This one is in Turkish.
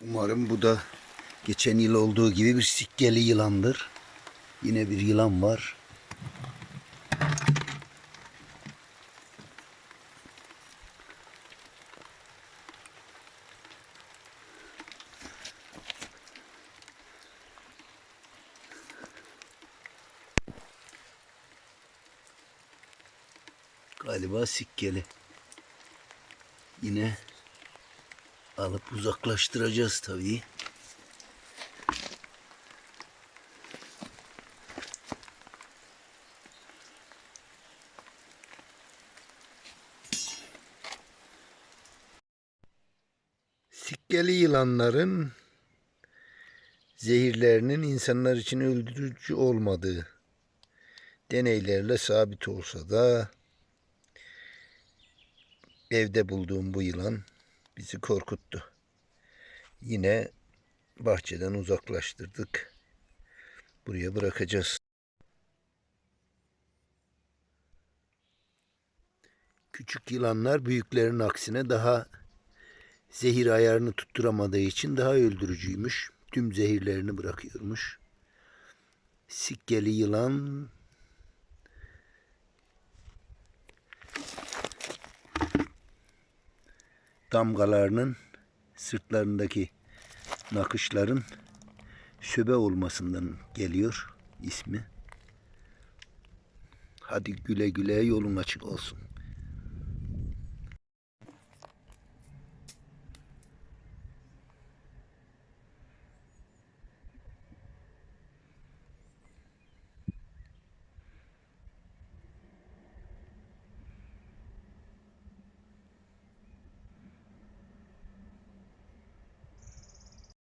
Umarım bu da geçen yıl olduğu gibi bir sikkeli yılandır. Yine bir yılan var. Galiba sikkeli. Yine alıp uzaklaştıracağız tabii. Sikkeli yılanların zehirlerinin insanlar için öldürücü olmadığı deneylerle sabit olsa da evde bulduğum bu yılan bizi korkuttu. Yine bahçeden uzaklaştırdık. Buraya bırakacağız. Küçük yılanlar büyüklerin aksine daha zehir ayarını tutturamadığı için daha öldürücüymüş. Tüm zehirlerini bırakıyormuş. Sikkeli yılan damgalarının sırtlarındaki nakışların söbe olmasından geliyor ismi. Hadi güle güle yolun açık olsun.